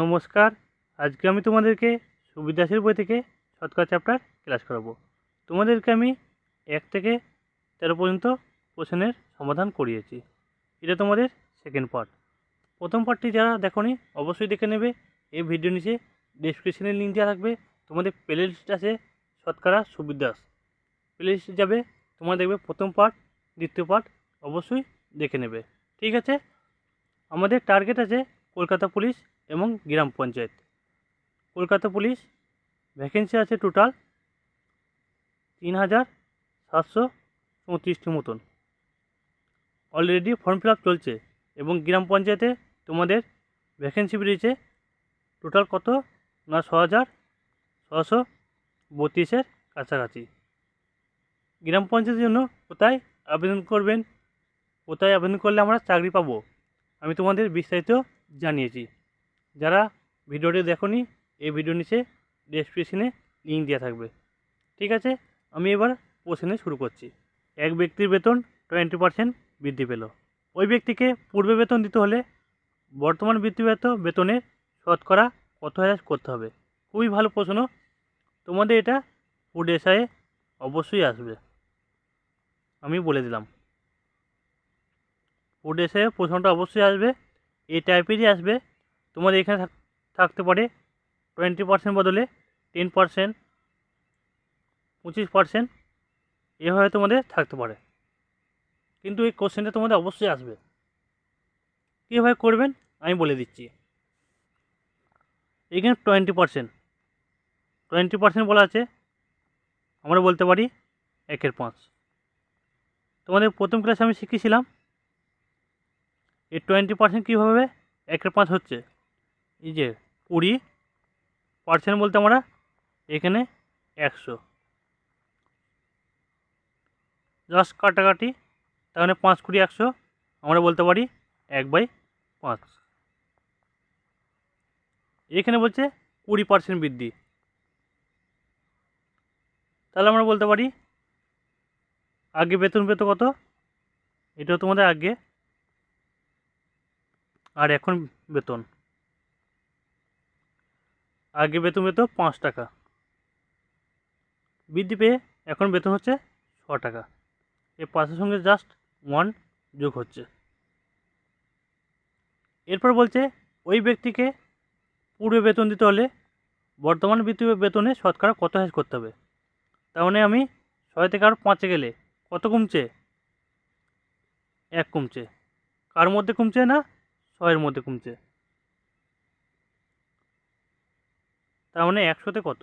নমস্কার। আজকে আমি তোমাদেরকে সুবিদাসের বই থেকে শতকরা চ্যাপ্টার ক্লাস করাবো। তোমাদেরকে আমি এক থেকে তেরো পর্যন্ত কোশ্চেনের সমাধান করিয়েছি। এটা তোমাদের সেকেন্ড পার্ট প্রথম পার্টটি যারা দেখোনি, অবশ্যই দেখে নেবে। এই ভিডিও নিচে ডিসক্রিপশনের লিঙ্ক দেওয়া থাকবে। তোমাদের প্লে লিস্ট আছে শতকরা সুবিদাস প্লে লিস্টে যাবে, তোমরা দেখবে প্রথম পার্ট দ্বিতীয় পার্ট অবশ্যই দেখে নেবে। ঠিক আছে? আমাদের টার্গেট আছে কলকাতা পুলিশ এবং গ্রাম পঞ্চায়েত। কলকাতা পুলিশ ভ্যাকেন্সি আছে টোটাল তিন হাজার সাতশো চৌত্রিশটি মতন। অলরেডি ফর্ম ফিল চলছে এবং গ্রাম পঞ্চায়েতে তোমাদের ভ্যাকেন্সি বেরিয়েছে টোটাল কত? না, ছ হাজার ছশো বত্রিশের কাছাকাছি। গ্রাম পঞ্চায়েতের জন্য কোথায় আবেদন করবেন? কোথায় আবেদন করলে আমরা চাকরি পাবো? আমি তোমাদের বিস্তারিত জানিয়েছি। যারা ভিডিওটি দেখোনি, এই ভিডিও নিচে ডেসক্রিপশনে লিঙ্ক দেওয়া থাকবে। ঠিক আছে? আমি এবার প্রশ্নে শুরু করছি। এক ব্যক্তির বেতন টোয়েন্টি পার্সেন্ট বৃদ্ধি পেল। ওই ব্যক্তিকে পূর্বে বেতন দিতে হলে বর্তমান বৃত্তিগত বেতনের শতকরা কত হাজার করতে হবে? খুবই ভালো প্রশ্ন। তোমাদের এটা ফুড এসআইয়ে অবশ্যই আসবে। আমি বলে দিলাম। ফুড এসআইয়ে প্রশ্নটা অবশ্যই আসবে। এই টাইপেরই আসবে। তোমাদের এখানে থাক- থাকতে পারে টোয়েন্টি পার্সেন্ট বদলে টেন পার্সেন্ট পঁচিশ পার্সেন্ট এভাবে তোমাদের থাকতে পারে। কিন্তু এই কোশ্চেনটা তোমাদের অবশ্যই আসবে। কীভাবে করবেন আমি বলে দিচ্ছি। এখানে টোয়েন্টি পার্সেন্ট টোয়েন্টি পার্সেন্ট বলা আছে, আমরা বলতে পারি একের পাঁচ। তোমাদের প্রথম ক্লাসে আমি শিখিয়েছিলাম, এই টোয়েন্টি পার্সেন্ট কীভাবে একের পাঁচ হচ্ছে। এই যে কুড়ি পার্সেন্ট বলতে আমরা এখানে একশো। জাস্ট কাটাকাটি মানে পাঁচ কুড়ি একশো, আমরা বলতে পারি এক বাই পাঁচ। এখানে বলছে কুড়ি পার্সেন্ট বৃদ্ধি। তাহলে আমরা বলতে পারি আগে বেতন পেত কত? এটাও তোমাদের আগে। আর এখন বেতন। আগে বেতন পেত পাঁচ টাকা। বৃদ্ধি পেয়ে এখন বেতন হচ্ছে ছ টাকা। এর পাশের সঙ্গে জাস্ট ওয়ান যোগ হচ্ছে। এরপর বলছে, ওই ব্যক্তিকে পূর্বে বেতন দিতে হলে বর্তমান বৃত্তি বেতনে শতকরা কত হ্যাস করতে হবে? তার মানে আমি ছয় থেকে আর পাঁচে গেলে কত কমছে? এক কমছে। কার মধ্যে কমছে না ছয়ের মধ্যে কমছে? তার মানে একশোতে কত?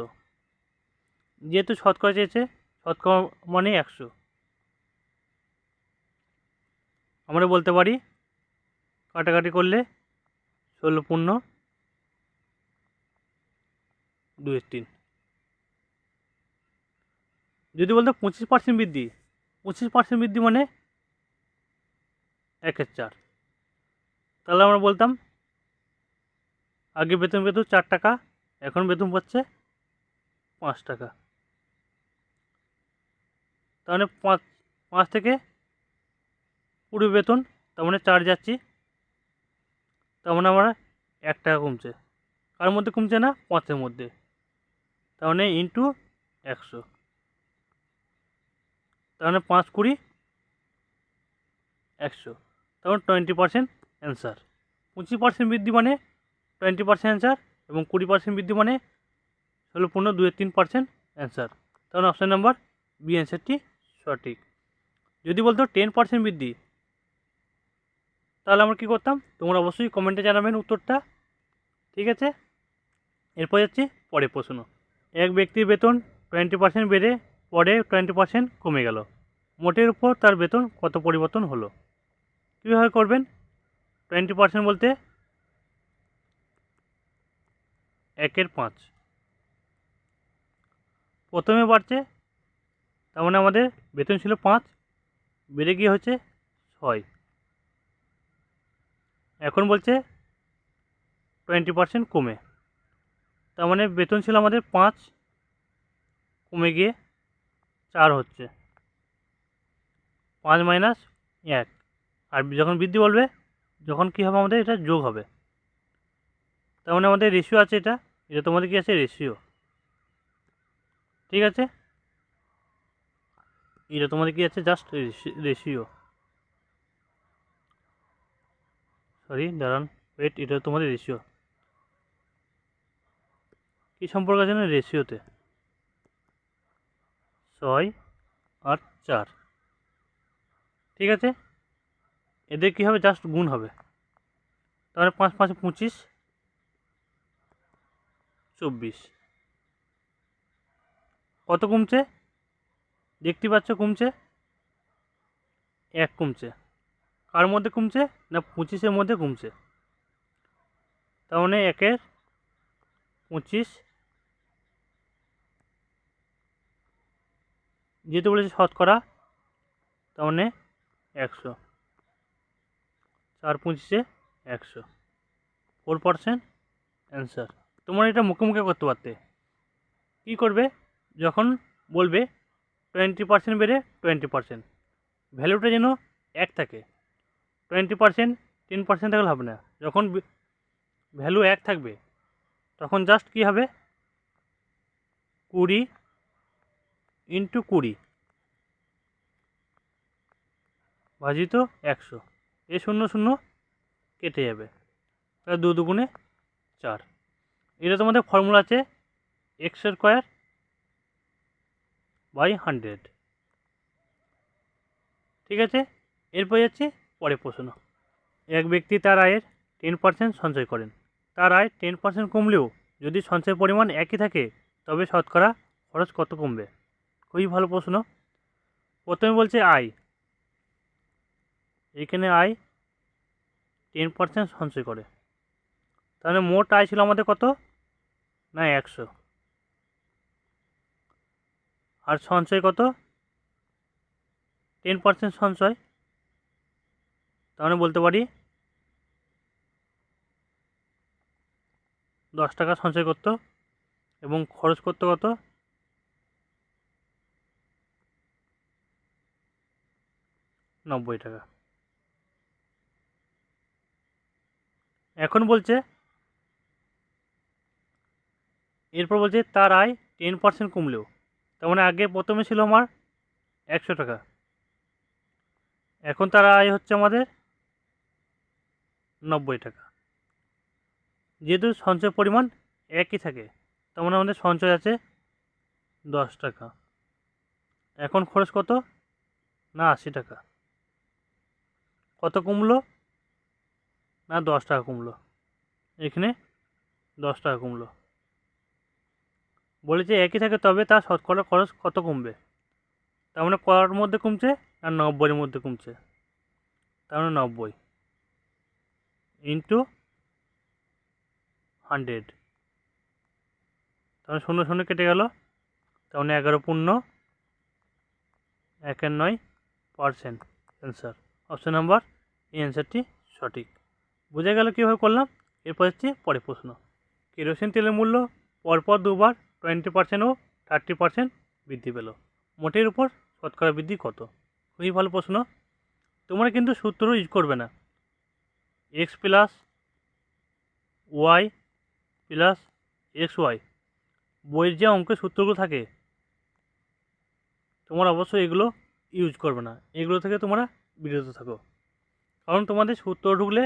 যেহেতু শতকরা চেয়েছে, শতকরা মানে একশো। আমরা বলতে পারি, কাটাকাটি করলে ষোলো পূর্ণ দুই তিন। যদি বলতো পঁচিশ পার্সেন্ট বৃদ্ধি, পঁচিশ পার্সেন্ট বৃদ্ধি মানে একের চার। তাহলে আমরা বলতাম, আগে বেতন পেত চার টাকা এখন বেতন পাচ্ছে পাঁচ টাকা। তার মানে পাঁচ পাঁচ থেকে পুরো বেতন, তার মানে চার যাচ্ছি, তার মানে আমরা এক টাকা কমছে। কার মধ্যে কমছে না? পাঁচের মধ্যে। তার মানে ইন্টু একশো। তার মানে পাঁচ কুড়ি একশো। তার মানে টোয়েন্টি পার্সেন্ট অ্যান্সার পঁচিশ পার্সেন্ট বৃদ্ধি মানে টোয়েন্টি পার্সেন্ট অ্যান্সার এবং কুড়ি পার্সেন্ট বৃদ্ধি মানে ষোলো পনেরো দুই তিন পার্সেন্ট অ্যান্সার তখন অপশান নাম্বার বি অ্যান্সারটি সঠিক। যদি বলতো টেন পার্সেন্ট বৃদ্ধি, তাহলে আমরা কী করতাম? তোমরা অবশ্যই কমেন্টে জানাবেন উত্তরটা। ঠিক আছে? এরপর যাচ্ছি পরের প্রশ্ন। এক ব্যক্তির বেতন টোয়েন্টি পার্সেন্ট বেড়ে পরে টোয়েন্টি পার্সেন্ট কমে গেল। মোটের উপর তার বেতন কত পরিবর্তন হলো? কীভাবে করবেন? টোয়েন্টি পার্সেন্ট বলতে একের পাঁচ। প্রথমে বাড়ছে, তার মানে আমাদের বেতন ছিল পাঁচ, বেড়ে গিয়ে হচ্ছে ছয়। এখন বলছে টোয়েন্টি পার্সেন্ট কমে। তার মানে বেতন ছিল আমাদের পাঁচ, কমে গিয়ে চার হচ্ছে। পাঁচ মাইনাস এক। আর যখন বৃদ্ধি বলবে, যখন কী হবে আমাদের, এটা যোগ হবে। তার মানে আমাদের রেশিও আছে এটা এটা তোমাদের কি আছে? রেশিও ঠিক আছে? এটা তোমাদের কি আছে? জাস্ট রেশিও সরি দাঁড়ান। ওয়েট এটা তোমাদের রেশিও কী সম্পর্ক আছে না রেশিওতে ছয় আর চার। ঠিক আছে? এদের কী হবে? জাস্ট গুণ হবে। তাহলে পাঁচ পাঁচ, পঁচিশ। চব্বিশ। কত কমছে? দেখতে পাচ্ছ কমছে? এক কমছে। কার মধ্যে কমছে না পঁচিশের মধ্যে কমছে? তার মানে একের পঁচিশ। যেহেতু বলেছে শতকরা, তার মানে একশো। চার পঁচিশে একশো। ফোর পারসেন্ট অ্যান্সার তোমরা এটা মুখে মুখে করতে পারতে। কী করবে? যখন বলবে টোয়েন্টি পার্সেন্ট বেড়ে টোয়েন্টি পার্সেন্ট ভ্যালুটা যেন এক থাকে। টোয়েন্টি পার্সেন্ট টেন পার্সেন্ট থাকলে হবে না। যখন ভ্যালু এক থাকবে, তখন জাস্ট কী হবে? কুড়ি ইন্টু কুড়ি। ভাজিত একশো। এ শূন্য শূন্য কেটে যাবে। তাহলে দু দুগুণে চার। এটা তোমাদের ফর্মুলা আছে এক্স স্কোয়ার বাই হান্ড্রেড ঠিক আছে? এরপর যাচ্ছে পরের প্রশ্ন। এক ব্যক্তি তার আয়ের টেন পার্সেন্ট সঞ্চয় করেন। তার আয় টেন পার্সেন্ট কমলেও যদি সঞ্চয়ের পরিমাণ একই থাকে, তবে শতকরা খরচ কত কমবে? খুবই ভালো প্রশ্ন। প্রথমে বলছে আয়। এখানে আয় টেন পার্সেন্ট সঞ্চয় করে। তাহলে মোট আয় ছিল আমাদের কত? না, একশো। আর সঞ্চয় কত? টেন পার্সেন্ট সঞ্চয়। তাহলে বলতে পারি, দশ টাকা সঞ্চয় করতো, এবং খরচ করতে কত? নব্বই টাকা। এখন বলছে এরপর বলছে, তার আয় টেন পার্সেন্ট কমলেও। তার মানে আগে প্রথমে ছিল আমার একশো টাকা। এখন তার আয় হচ্ছে আমাদের নব্বই টাকা। যেহেতু সঞ্চয় পরিমাণ একই থাকে, তার মানে আমাদের সঞ্চয় আছে দশ টাকা। এখন খরচ কত? না, আশি টাকা। কত কমলো? না, দশ টাকা কমলো। এখানে দশ টাকা কমলো। বলেছে একই থাকে, তবে তার শতকরা খরচ কত কমবে? তার মানে করার মধ্যে কমছে আর নব্বইয়ের মধ্যে কমছে। তার মানে নব্বই ইন্টু হান্ড্রেড। তাহলে শূন্য শূন্য কেটে গেল। তার মানে এগারো পূর্ণ একের নয় পার্সেন্ট অ্যান্সার। অপশান নাম্বার, এই অ্যান্সারটি সঠিক। বোঝা গেল কীভাবে করলাম? এরপর হচ্ছে পরের প্রশ্ন। কেরোসিন তেলের মূল্য পরপর দুবার টোয়েন্টি পার্সেন্ট ও থার্টি পার্সেন্ট বৃদ্ধি পেল। মোটের উপর শতকরা বৃদ্ধি কত? খুবই ভালো প্রশ্ন। তোমরা কিন্তু সূত্র ইউজ করবে না। X plus Y plus X Y বইয়ের যে অঙ্কের সূত্রগুলো থাকে, তোমরা অবশ্যই এগুলো ইউজ করবে না। এগুলো থেকে তোমরা বিরত থাকো। কারণ তোমাদের সূত্র ঢুকলে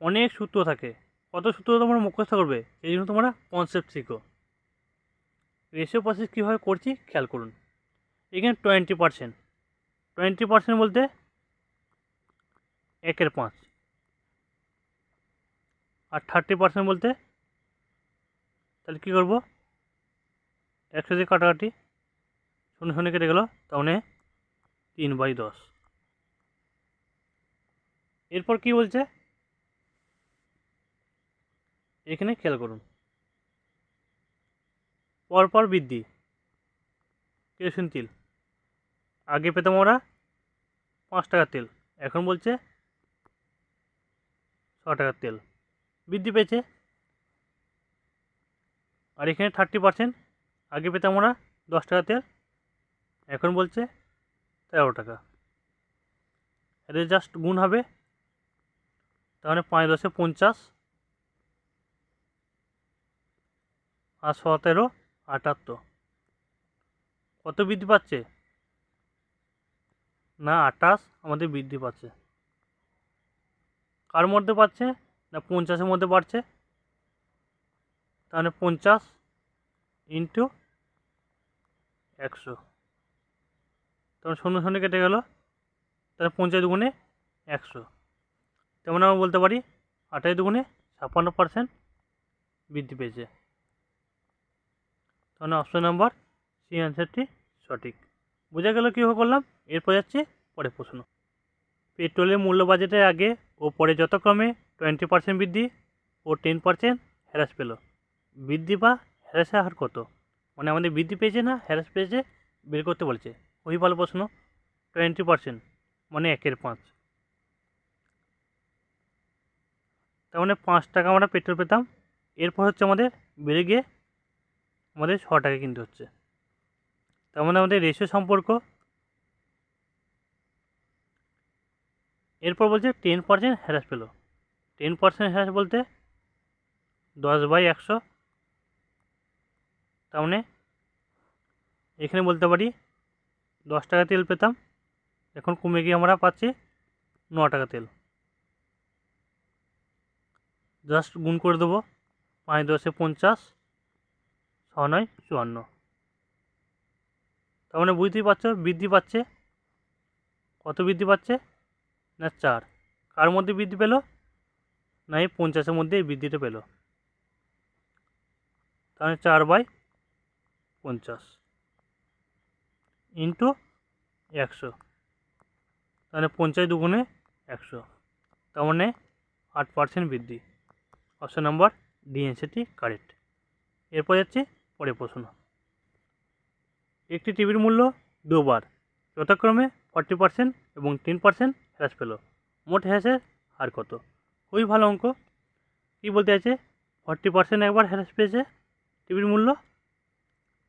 অনেক সূত্র থাকে। কত সূত্র তোমরা মুখস্থ করবে? এই জন্য তোমরা কনসেপ্ট শিখো। রেশিও প্রসেস কীভাবে করছি খেয়াল করুন। এখানে টোয়েন্টি পার্সেন্ট টোয়েন্টি পার্সেন্ট বলতে একের পাঁচ। আর থার্টি পার্সেন্ট বলতে তাহলে কী করব? একশো দিয়ে কাটাকাটি, শূন্য শূন্য কেটে গেলো, তাহলে তিন বাই দশ। এরপর কি বলছে? এখানে খেয়াল করুন। পরপর বৃদ্ধি। কেরোসিন তেল। আগে পেতাম ওরা পাঁচ টাকার তেল, এখন বলছে ছ টাকার তেল। বৃদ্ধি পেয়েছে। আর এখানে থার্টি পার্সেন্ট আগে পেতাম ওরা দশ টাকা তেল, এখন বলছে তেরো টাকা। এদের জাস্ট গুণ হবে, তাহলে পাঁচ দশে পঞ্চাশ আর সতেরো, আটাত্তর। কত বৃদ্ধি পাচ্ছে? না, আঠাশ, আমাদের বৃদ্ধি পাচ্ছে। কার মধ্যে পাচ্ছে? না, পঞ্চাশের মধ্যে বাড়ছে তাহলে পঞ্চাশ ইন্টু একশো। তখন শূন্য শূন্য কেটে গেল। তাহলে পঞ্চাশ দুগুণে একশো। তেমন আমরা বলতে পারি, আঠাশ দুগুণে ছাপ্পান্ন পার্সেন্ট বৃদ্ধি পেয়েছে। তাহলে অপশন নাম্বার, সি অ্যান্সারটি সঠিক। বোঝা গেল কীভাবে করলাম? এরপর যাচ্ছে পরের প্রশ্ন। পেট্রোলের মূল্য বাজেটের আগে ও পরে যথাক্রমে টোয়েন্টি পার্সেন্ট বৃদ্ধি ও টেন পার্সেন্ট হ্রাস পেল। বৃদ্ধি বা হ্রাসের হার কত? মানে আমাদের বৃদ্ধি পেয়েছে না হ্রাস পেয়েছে বের করতে বলছে? ওই ভালো প্রশ্ন। টোয়েন্টি পার্সেন্ট মানে একের পাঁচ। তার মানে পাঁচ টাকা আমরা পেট্রোল পেতাম। এরপর হচ্ছে আমাদের বেড়ে গিয়ে আমাদের ছ টাকা কিনতে হচ্ছে। তার মানে আমাদের রেশিও সম্পর্ক এরপর বলছে টেন পার্সেন্ট হ্রাস পেল। টেন পার্সেন্ট হ্রাস বলতে দশ বাই একশো। তার মানে এখানে বলতে পারি দশ টাকা তেল পেতাম, এখন কমে গিয়ে আমরা পাচ্ছি ন টাকা তেল। জাস্ট গুণ করে দেবো, পাঁচ দশে পঞ্চাশ ছ নয়, চুয়ান্ন। তার মানে বুঝতেই পারছ, বৃদ্ধি পাচ্ছে। কত বৃদ্ধি পাচ্ছে? না, চার। কার মধ্যে বৃদ্ধি পেল? না, এই পঞ্চাশের মধ্যে এই বৃদ্ধিটা পেল। তাহলে চার বাই পঞ্চাশ ইন্টু একশো। তাহলে পঞ্চাশ দুগুণে একশো। তার মানে আট পার্সেন্ট বৃদ্ধি। অপশন নাম্বার ডি এনসিটি কারেক্ট। এরপর যাচ্ছে পরের প্রশ্ন। একটি টিভির মূল্য দুবার, যথাক্রমে ফর্টি পার্সেন্ট এবং টেন পার্সেন্ট হ্রাস পেল। মোট হ্রাসের হার কত? খুবই ভালো অঙ্ক। কী বলতে আছে ফর্টি পার্সেন্ট একবার হ্রাস পেয়েছে, টিভির মূল্য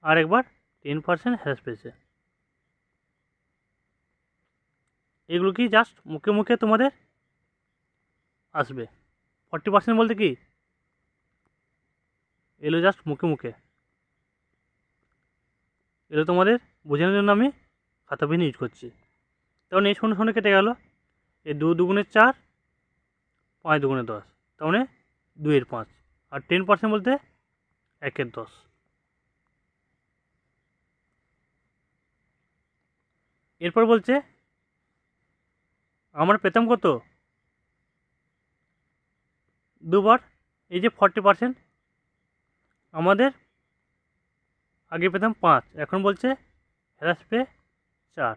আর একবার টেন পার্সেন্ট হ্রাস পেয়েছে। এগুলো কি জাস্ট মুখে মুখে তোমাদের আসবে? ফর্টি পার্সেন্ট বলতে কি? এগুলো জাস্ট মুখে মুখে। এগুলো তোমাদের বোঝানোর জন্য আমি খাতা পেন ইউজ করছি। তখন এই শূন্য শূন্য কেটে গেল। এই দু দুগুণের চার, পাঁচ দুগুণে দশ, তার মানে দুইয়ের পাঁচ। আর টেন পার্সেন্ট বলতে একের দশ। এরপর বলছে, আমরা পেতাম কত? দুবার, এই যে ফর্টি পার্সেন্ট আমাদের আগে পেতাম পাঁচ, এখন বলছে হ্রাস পেয়ে চার।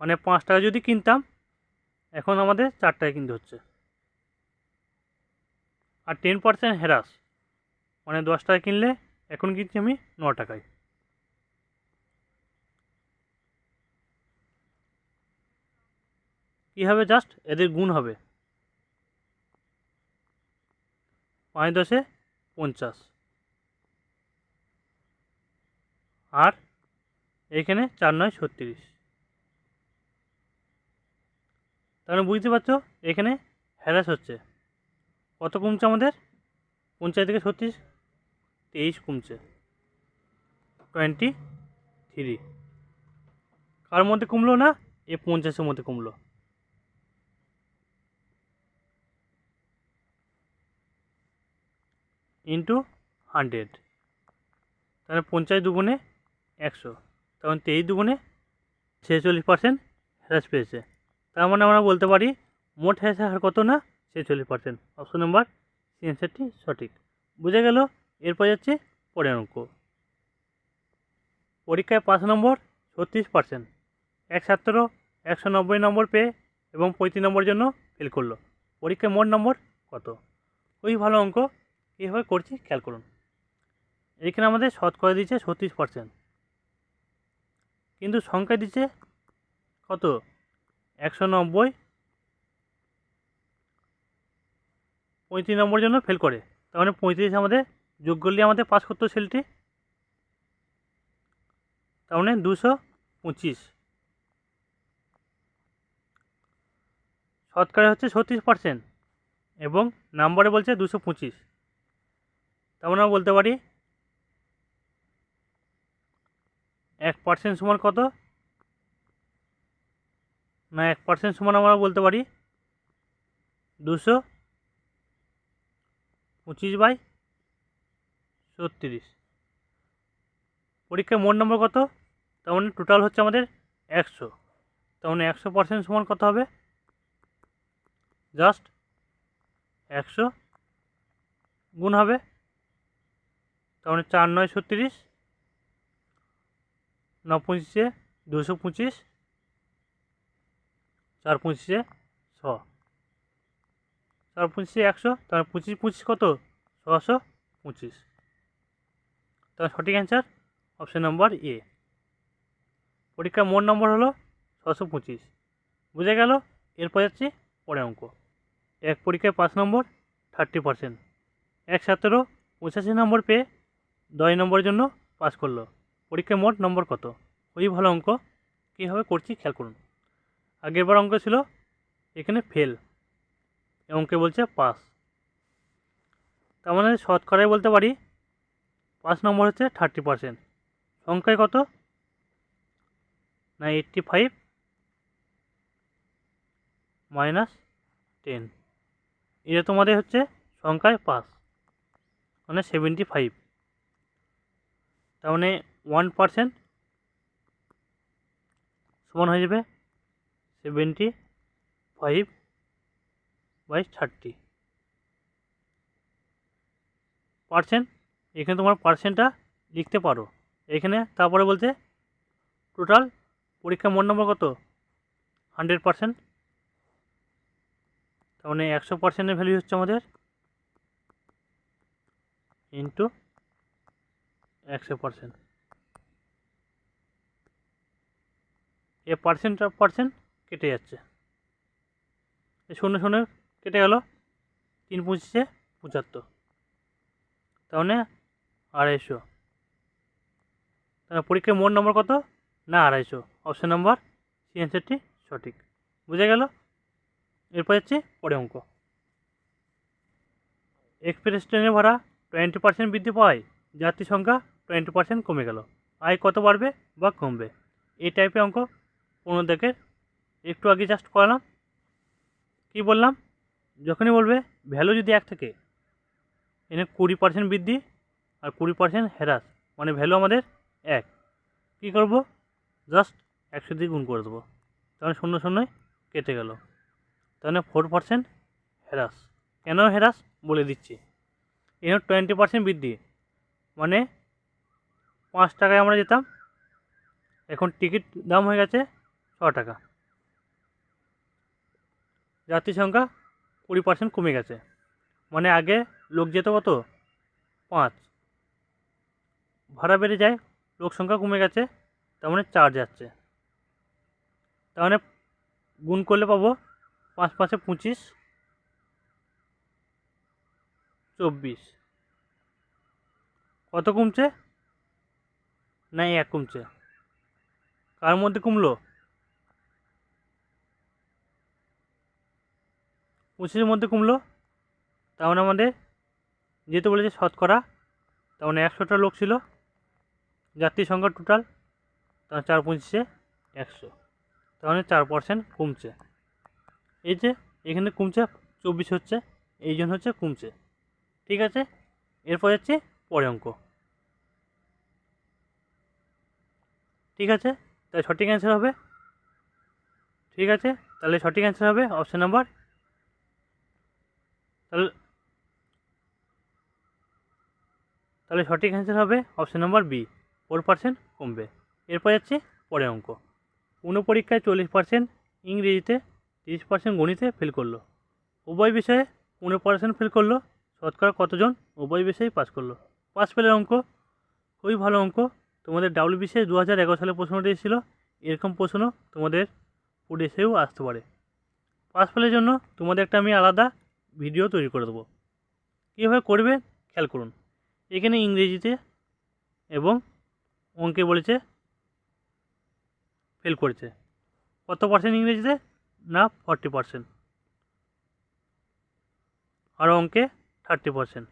মানে পাঁচ টাকা যদি কিনতাম, এখন আমাদের চার টাকা কিনতে হচ্ছে। আর টেন পার্সেন্ট হ্রাস মানে দশ টাকা কিনলে এখন কিনছি আমি ন টাকায়। কী হবে জাস্ট এদের গুণ হবে। পাঁচ দশে পঞ্চাশ। আর এখানে চার নয় ছত্রিশ। তাহলে বুঝতে পারছ, এখানে হ্যারাস হচ্ছে। কত কমছে আমাদের? পঞ্চাশ থেকে ছত্রিশ, তেইশ কমছে। টোয়েন্টি থ্রি কার মধ্যে কমলো না? এ পঞ্চাশের মধ্যে কমলো। ইন্টু হান্ড্রেড তাহলে পঞ্চাশ দুগুণে একশো। তখন তেইশ দুগুণে ছেচল্লিশ পার্সেন্ট হ্রাস পেয়েছে। তার মানে আমরা বলতে পারি মোট হ্রাসের হার কত না? ছেচল্লিশ পার্সেন্ট অপশন নাম্বার সি অ্যান্সারটি সঠিক। বুঝে গেল? এরপর যাচ্ছে পরের অঙ্ক। পরীক্ষায় পাঁচ নম্বর ছত্রিশ পার্সেন্ট এক ছাত্র একশো নব্বই নম্বর পেয়ে এবং পঁয়ত্রিশ নম্বর জন্য ফেল করল। পরীক্ষায় মোট নম্বর কত? খুবই ভালো অঙ্ক। কীভাবে করছি, খেয়াল করুন। এখানে আমাদের শতকরা দিচ্ছে ছত্রিশ পার্সেন্ট কিন্তু সংখ্যা দিচ্ছে কত? একশো নব্বই। পঁয়ত্রিশ নম্বর জন্য ফেল করে। তার মানে পঁয়ত্রিশ আমাদের যোগ করলে আমাদের পাস করতো সেলটি? তার মানে দুশো পঁচিশ। শতকরা হচ্ছে ছত্রিশ পার্সেন্ট এবং নাম্বারে বলছে দুশো পঁচিশ। তেমন আমরা বলতে পারি এক পার্সেন্ট সমান কত? না, এক পার্সেন্ট সমান আমরা বলতে পারি দুশো পঁচিশ বাই ছত্রিশ। পরীক্ষায় মোট নম্বর কত? তার মানে টোটাল হচ্ছে আমাদের একশো। তার মানে একশো পার্সেন্ট সমান কত হবে? জাস্ট একশো গুণ হবে। তার মানে চার নয় ছত্রিশ। ন পঁচিশে, দুশো পঁচিশ, চার পঁচিশে, ছ। চার পঁচিশে একশো তার পঁচিশ পঁচিশ কত? ছশো পঁচিশ। তার সঠিক অ্যান্সার অপশন নাম্বার এ। পরীক্ষার মোট নম্বর হলো ছশো পঁচিশ। বুঝে গেল? এরপর যাচ্ছি পরে অঙ্ক। এক পরীক্ষায় পাঁচ নম্বর, থার্টি পার্সেন্ট। এক সতেরো, পঁচাশি নম্বর পেয়ে দশ নম্বরের জন্য পাস করল। পরীক্ষায় মোট নম্বর কত? খুবই ভালো অঙ্ক কীভাবে করছি খেয়াল করুন। আগেরবার অঙ্ক ছিল, এখানে ফেল অঙ্কে বলছে পাস তার মানে শতকরাই বলতে পারি পাঁচ নম্বর হচ্ছে থার্টি পার্সেন্ট সংখ্যায় কত? না এইট্টি ফাইভ মাইনাস টেন এটা তোমাদের হচ্ছে সংখ্যায় পাস মানে সেভেন্টি ফাইভ তার মানে ওয়ান পার্সেন্ট সমান হয়ে যাবে seventy five by thirty percent এখানে তোমার পার্সেন্টটা লিখতে পারো। এখানে তারপরে বলছে টোটাল পরীক্ষা মোট নম্বর কত? হান্ড্রেড পার্সেন্ট তার মানে একশো পার্সেন্টের ভ্যালু হচ্ছে আমাদের ইন্টু একশো পার্সেন্ট এ পার্সেন্ট পার্সেন্ট কেটে যাচ্ছে। শূন্য শূন্য কেটে গেল, তিন পঁচিশে পঁচাত্তর। তার মানে আড়াইশো। তাহলে পরীক্ষায় মোট নম্বর কত? না, আড়াইশো। অপশন নম্বর সি অ্যান্সারটি সঠিক। বুঝে গেল? এরপর যাচ্ছি পরে অঙ্ক। এক্সপ্রেস ট্রেনের ভাড়া টোয়েন্টি পার্সেন্ট বৃদ্ধি পাওয়ায় যাত্রী সংখ্যা টোয়েন্টি পার্সেন্ট কমে গেল। আয় কত বাড়বে বা কমবে? এই টাইপের অঙ্ক পনেরো দেখে একটু আগে জাস্ট করালাম। কী বললাম? যখনই বলবে ভ্যালু যদি এক থাকে, এনে কুড়ি পার্সেন্ট বৃদ্ধি আর কুড়ি পার্সেন্ট হ্যারাস মানে ভ্যালু আমাদের এক। কী করব? জাস্ট একশো দিয়ে গুণ করে দেবো। তাহলে শূন্য শূন্যই কেটে গেল। তাহলে ফোর পার্সেন্ট হ্যারাস কেন হ্যারাস বলে দিচ্ছি। এখানে টোয়েন্টি পার্সেন্ট বৃদ্ধি মানে পাঁচ টাকায় আমরা যেতাম, এখন টিকিট দাম হয়ে গেছে ছ টাকা। যাত্রী সংখ্যা কুড়ি পার্সেন্ট কমে গেছে। মানে আগে লোক যেত কত? পাঁচ। ভাড়া বেড়ে যায়, লোক সংখ্যা কমে গেছে, তার মানে চার যাচ্ছে। তার মানে গুণ করলে পাবো পাঁচ পাঁচে পঁচিশ, চব্বিশ। কত কমছে? না, এক কমছে। কার মধ্যে কমলো? পঁচিশের মধ্যে কমলো। তার মানে আমাদের যেহেতু বলেছে শতকরা, তার মানে একশোটা লোক ছিল। যাত্রী সংখ্যা টোটাল তার চার পঁচিশে একশো। তার মানে চার পার্সেন্ট কমছে। এই যে এখানে কমছে চব্বিশ হচ্ছে, এই জন্য হচ্ছে কমছে। ঠিক আছে? এরপর যাচ্ছে পরে অঙ্ক। ঠিক আছে? তাহলে সঠিক অ্যান্সার হবে। ঠিক আছে? তাহলে সঠিক অ্যান্সার হবে অপশান নাম্বার তাহলে তাহলে সঠিক অ্যান্সার হবে option number B four percent কমবে। এরপর যাচ্ছে পরে অঙ্ক। কোনো পরীক্ষায় চল্লিশ পার্সেন্ট ইংরেজিতে, তিরিশ পার্সেন্ট গণিতে ফেল করল। উভয় বিষয়ে পনেরো পার্সেন্ট ফেল করল। শতকরা কতজন? উভয় বিষয়েই পাস করল। পাস ফেলের অঙ্ক। খুবই ভালো অঙ্ক। তোমাদের ডাব্লিউ বিসিএস দু হাজার এগারো সালে প্রশ্নটি এসেছিল। এরকম প্রশ্ন তোমাদের ফুড এসেও আসতে পারে। পাস ফেলের জন্য তোমাদের একটা আমি আলাদা ভিডিও তৈরি করে দেবো। কীভাবে করবে? খেয়াল করুন। এখানে ইংরেজিতে এবং অঙ্কে বলেছে ফেল করেছে। কত পার্সেন্ট ইংরেজিতে? না ফর্টি পার্সেন্ট আর অঙ্কে থার্টি পার্সেন্ট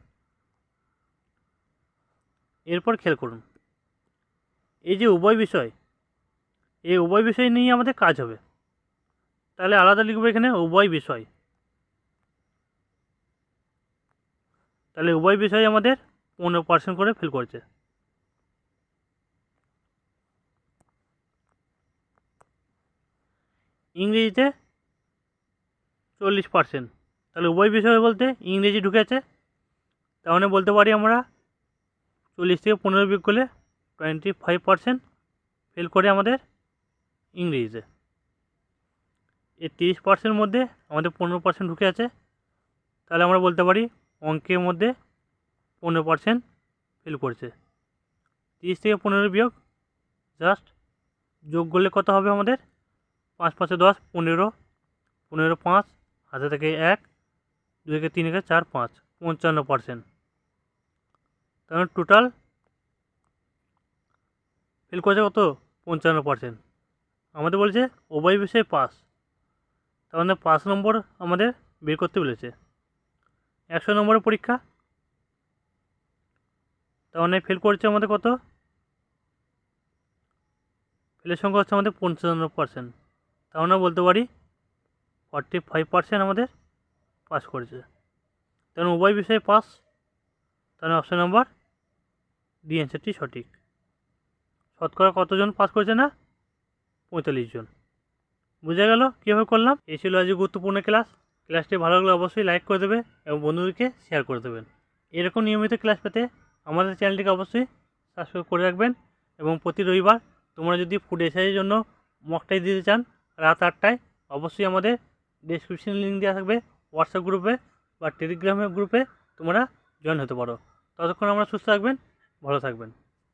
এরপর খেয়াল করুন। এই যে উভয় বিষয়, এই উভয় বিষয় নিয়ে আমাদের কাজ হবে। তাহলে আলাদা লিখব এখানে উভয় বিষয়। তাহলে উভয় বিষয় আমাদের পনেরো পার্সেন্ট করে ফিল করছে। ইংরেজিতে চল্লিশ পার্সেন্ট তাহলে উভয় বিষয় বলতে ইংরেজি ঢুকেছে, তাহলে বলতে পারি আমরা চল্লিশ থেকে পনেরো বিয়োগ করলে টোয়েন্টি ফাইভ পার্সেন্ট ফেল করে আমাদের ইংরেজিতে। এই তিরিশ পার্সেন্টের মধ্যে আমাদের পনেরো পার্সেন্ট ঢুকে আছে। তাহলে আমরা বলতে পারি অঙ্কের মধ্যে পনেরো পার্সেন্ট ফেল করছে। তিরিশ থেকে পনেরো বিয়োগ জাস্ট যোগ করলে কত হবে আমাদের? পাঁচ পাঁচে দশ, পনেরো পনেরো পাঁচ, হাতে থেকে এক, দুই থেকে তিন থেকে চার পাঁচ, পঞ্চান্ন পার্সেন্ট তাহলে টোটাল ফেল করেছে কত? পঞ্চান্ন পার্সেন্ট আমাদের বলছে উভয় বিষয়ে পাস তার মানে পাঁচ নম্বর আমাদের বের করতে বলেছে। একশো নম্বরের পরীক্ষা? তার মানে ফেল করেছে আমাদের কত? ফেলের সংখ্যা হচ্ছে আমাদের পঞ্চান্ন পার্সেন্ট তার মানে বলতে পারি ফর্টি ফাইভ পার্সেন্ট আমাদের পাস করেছে। তেমন উভয় বিষয়ে পাস তাহলে অপশান নাম্বার ডি অ্যান্সারটি সঠিক। শতকরা কতজন পাস করেছে না? পঁয়তাল্লিশ জন। বুঝা গেল? কীভাবে করলাম? এই ছিল আজকে গুরুত্বপূর্ণ ক্লাস ক্লাসটি ভালো লাগলে অবশ্যই লাইক করে দেবে এবং বন্ধুদেরকে শেয়ার করে দেবেন। এরকম নিয়মিত ক্লাস পেতে আমাদের চ্যানেলটিকে অবশ্যই সাবস্ক্রাইব করে রাখবেন এবং প্রতি রবিবার তোমরা যদি ফুড এসআইয়ের জন্য মকটাই দিতে চান, রাত আটটায় অবশ্যই আমাদের ডিসক্রিপশন লিঙ্ক দেওয়া থাকবে। হোয়াটসঅ্যাপ গ্রুপে বা টেলিগ্রামের গ্রুপে তোমরা জয়েন হতে পারো। ততক্ষণ আমরা সুস্থ থাকবেন, ভালো থাকবেন।